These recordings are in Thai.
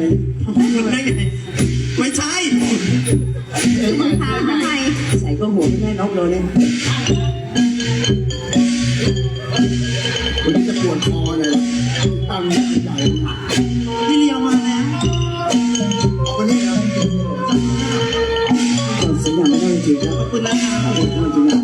เลยได้ไงไม่ใช่ถามทำไมใส่ก็หัวไม่แม่นกเลยเนี่ยคนนี้จะปวดคอเลยตั้งใหญ่พี่เลียวมาแล้วคนนี้นะสัญญาไม่ได้จริงๆนะขอบคุณนะคะขอบคุณจริงๆนะ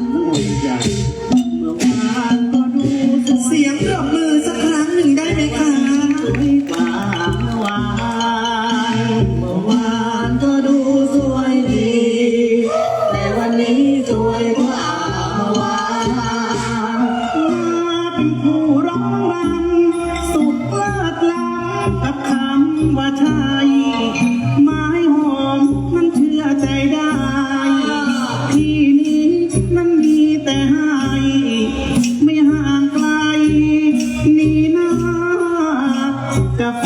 ผู้ร้องรำสุดเลิศล้ำกับคำว่าใช่ไม้หอมมันเชื่อใจได้ ที่นี้มันมีแต่ให้ไม่ห่างไกล นี่นาจะเฝ้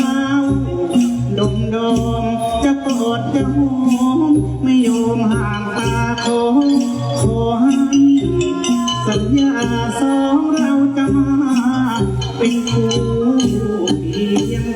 เป็นคู่เพียง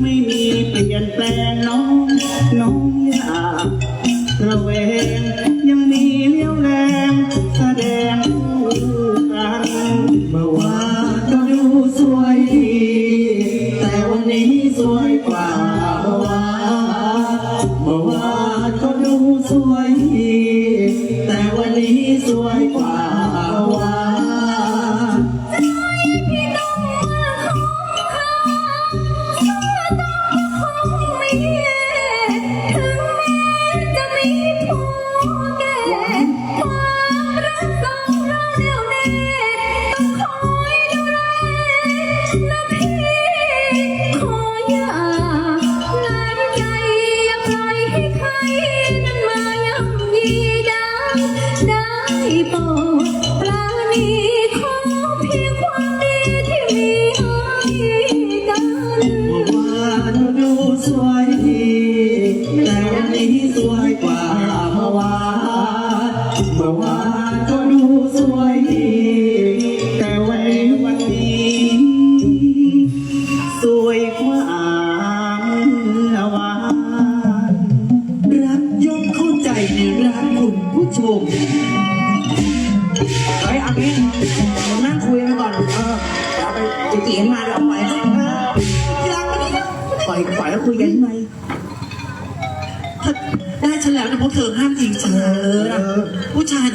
ไม่มีเปลี่ยนแปลงน้องน้องอยากระแวงยังมีเลี้ยวแรงแสดงคู่กันเมื่อวานก็ดูสวยดีแต่วันนี้สวยกว่าเมื่อวานเมื่อวานก็ดูสวยดีแต่วันนี้สวยกว่า Yeah. ชมเฮ้ยเอางี้ผมนั่งคุยกันก่อน เออเดี๋ยวเอาไปจีจีมาแล้วเอาไปเออที่รักวันปล่อยปล่อยแล้วคุยกันทำไมถ้าได้ฉันแล้วนะพวกเธอห้ามทิ้งฉันนะผู้ชาย